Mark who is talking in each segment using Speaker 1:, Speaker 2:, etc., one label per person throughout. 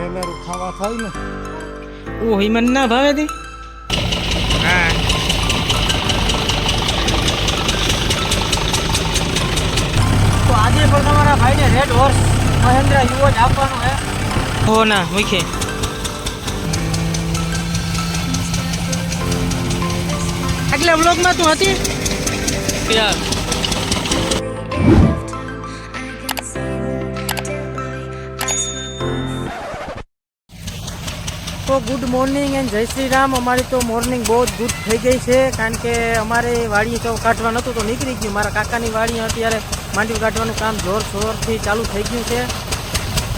Speaker 1: વહેલારું ખાવા થાય ને.
Speaker 2: ઓ ઈ ના ભાવે તી? હા.
Speaker 3: તો આજે પણ તમારા ભાઈને રેડ હોર્સ મહેન્દ્ર યુવો જ આપવાનું હે.
Speaker 2: હો ના મુખે આગલા બ્લોગમાં તું હતી? યાર
Speaker 3: તો ગુડ મોર્નિંગ એન્ડ જય શ્રી રામ. અમારી તો મોર્નિંગ બહુ જ ગુડ થઈ ગઈ છે, કારણ કે અમારે વાડી તો કાઢવા નહોતું, તો નીકળી ગયું. મારા કાકાની વાડી અત્યારે માંડવી કાઢવાનું કામ જોર શોરથી ચાલુ થઈ ગયું છે.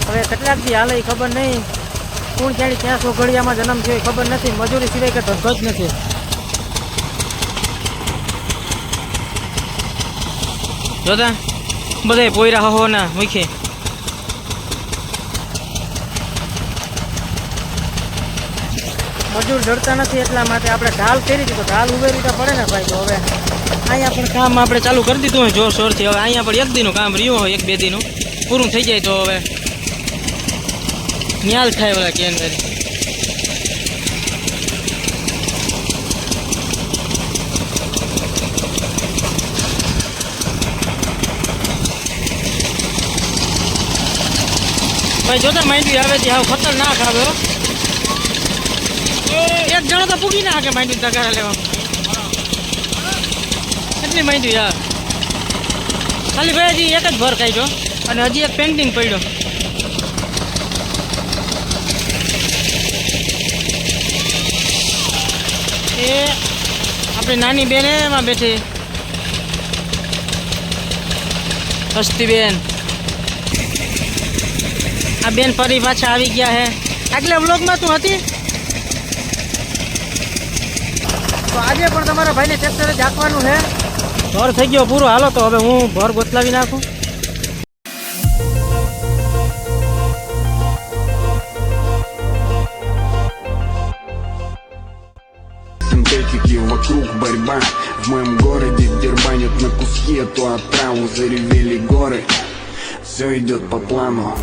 Speaker 3: હવે કેટલાકથી હાલે ખબર નહીં. કોણ ક્યાંય ક્યાં સોઘડિયામાં જન્મ થયો ખબર નથી. મજૂરી સિવાય કે ધંધો જ નથી.
Speaker 2: જોતા? બધા પોયરા હો ના મૂકે
Speaker 3: મજૂર જડતા નથી એટલા માટે આપણે ઢાલ કરી હતી તો ઢાલ ઉભેરી તો પડે ને ભાઈ તો હવે
Speaker 2: અહીંયા પણ કામ આપણે ચાલુ કરી દીધું હોય જોરશોરથી હવે અહીંયા પણ એક દીનું કામ રહ્યું હોય, એક બે દીનું. પૂરું થઈ જાય તો હવે ન્યાલ થાય ઓલા કેન કરી ભાઈ જોતા માહિતી આવે છે હાવ ખતરનાક આવે. એક જણો તો પૂગી ના કે માંડવી તગારા લેવા. કેટલી માંડવી યાર? ખાલી ભાઈ હજી એક જ ભર કાઢ્યો અને હજી એક પેન્ટિંગ પડ્યો. એ આપણી નાની બેન એમાં બેઠી. હસ્તી બેન. આ બેન ફરી પાછા આવી ગયા હે. આગલા બ્લોગમાં તું હતી?
Speaker 3: તો આજે પણ તમારા ભાઈને ટ્રેક્ટરે જ આપવાનું છે ભર થઈ ગયો પૂરો હાલો તો હવે હું ભર ગોતલાવી નાખું
Speaker 4: Синтетики вокруг борьба В моем городе дербанят на куски эту отраву Заревели горы Все идет по плану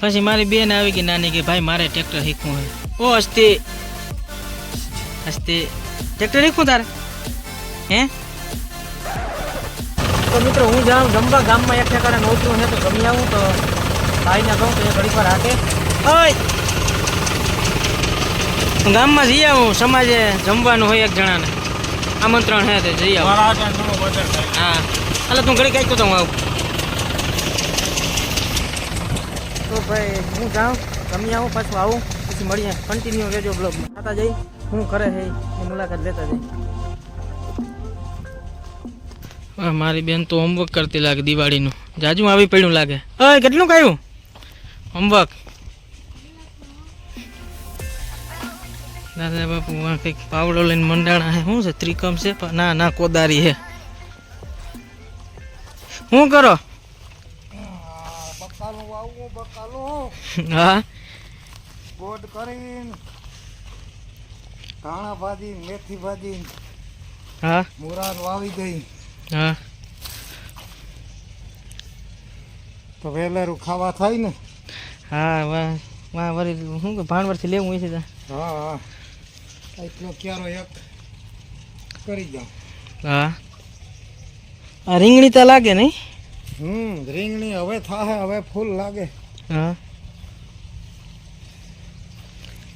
Speaker 2: પછી મારી બેન આવી ગઈ નાની કે ભાઈ મારે ટ્રેક્ટર શીખવું હોય. ઓ હસ્તી હસ્તી ટ્રેક્ટર શીખવું તારે? હે?
Speaker 3: તો મિત્રો હું જાઉં જમવા ગામમાં એક ઠેકાણે છે તો ગમી આવું તો ભાઈને કહું તો એ ઘડી પર હાકે.
Speaker 2: ઓય! હું ગામમાં જઈ આવું સમાજે જમવાનું હોય એક જણાને. આમંત્રણ હે તે જઈ આવું. હા. એટલે તું ઘડી કાંઈક તો હું આવું.
Speaker 3: તો ભાઈ, હું જાઉં ગમી આવું, પાછું આવું, પછી મળીએ. કન્ટિન્યુ રહેજો બ્લોગ ખાતા જઈ, હું કરે છે એ મુલાકાત લેતા જઈ.
Speaker 2: મારી બેન તો હોમવર્ક કરતી લાગે દિવાળીનું. જાજુ આવી પડ્યું લાગે. હવે કેટલું કહ્યું હોમવર્ક દાદા બાપુ કંઈક પાવડો લઈને મંડાણા હે. શું છે, ત્રિકમ છે? ના ના, કોદારી છે શું કરો?
Speaker 1: બકાલું.
Speaker 2: હા?
Speaker 1: ગોડ કરીને ધાણા ભાજી મેથી ભાજી
Speaker 2: હા?
Speaker 1: મુરાદ વાવી દઈ.
Speaker 2: હા.
Speaker 1: તો વેલેરું ખાવા થાય ને?
Speaker 2: હા વાહ વાહ વરી શું કે ભાણવરથી લેવું હોય છે
Speaker 1: હા હા. એટલો ક્યારો એક કરી જાઉં
Speaker 2: હા. આ રીંગણી તો લાગે નહીં?
Speaker 1: હમ રીંગણી હવે થાય હવે ફૂલ લાગે.
Speaker 2: હા.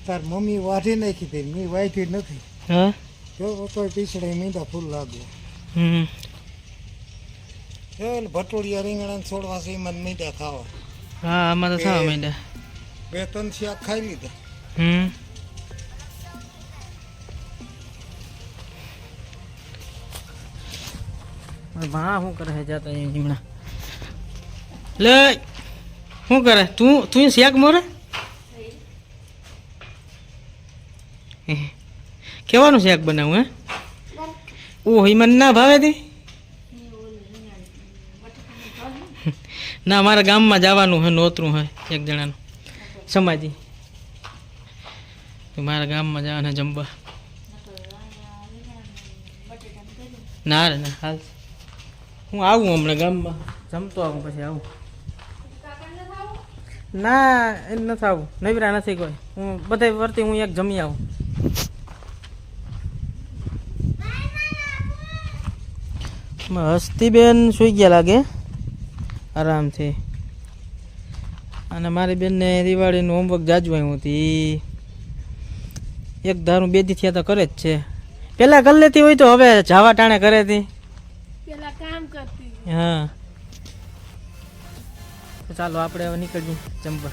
Speaker 1: તાર મમ્મી વાઢી નાખી હતી મેં વાઢી નથી.
Speaker 2: હા.
Speaker 1: જો પીછડે મીંડા ફૂલ લાગે
Speaker 2: હમ.
Speaker 1: ભટોડિયા રીંગણા છોડવા છે એમાં મીંડા ખાવા.
Speaker 2: હા આમાં તો થવા માંડ્યા
Speaker 1: બે ત્રણ શાક ખાઈ લીધા.
Speaker 2: હમ.
Speaker 3: ભણા શું કરે છે જાતા હમણાં?
Speaker 2: લે! શું કરે? તું તું શેક મોરે? કેવાનું શાક બનાવું, હે? ઓ મને ના ભાવે તી? ના, મારા ગામમાં જવાનું હે, નોતરું હે, એક જણાનું. સમાજી. મારા ગામમાં જવાના જમવા. ના રે, ના, હાલ. હું આવું હમણાં ગામમાં.
Speaker 3: જમતો આવું, પછી આવું. ના એ નથી આવું નવીરા નથી કોઈ. હું બધે વર્તી હું એક જમી આવું. હસ્તીબેન સુઈ ગયા લાગે? આરામથી. અને મારી બેનને દિવાળીનું હોમવર્ક જાજુ આવ્યું હતી. એક ધારું બે દી થયા તો કરે જ છે. પહેલાં કરી લેતી હોય તો હવે જાવા ટાણે કરે હતી
Speaker 5: પેલા કામ કરતી.
Speaker 3: હા. ચાલો આપણે હવે નીકળીએ જમવા.